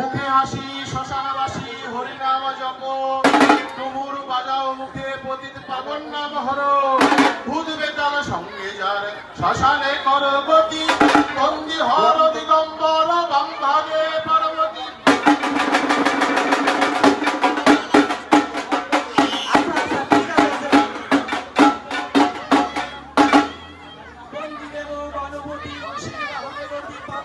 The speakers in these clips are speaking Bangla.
মুখে হাসি শ্মশানবাসী, হরিনাম জপ। তুমুর বাজাও মুখে পতিত পাবন নাম হর ভূত বেতাল সঙ্গে যার শ্মশানে করবতী বন্দি হর দিগম্বর গঙ্গারে পার্বতী। অবিরতিরণ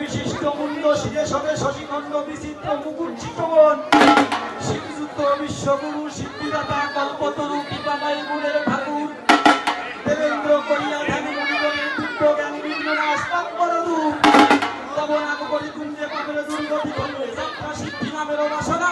বিশিষ্ট মুন্ড শিরে সবে শশীখণ্ড, বিচিত্র মুকুট, চিতবন। শ্রীযুক্ত বিশ্বগুরু, সিদ্ধিদাতা, কল্পতরু কৃপাবাই গুণের ঠাকুর। দেবেন্দ্র করিয়া ধ্যানী মনিগণের দুঃখ জ্ঞান বিঘ্ননাশ পাপরদু তব নাম করি কুঞ্জে পাবে দুর্গতি ধরবে যাত্রা সিদ্ধি নামের বাসনা।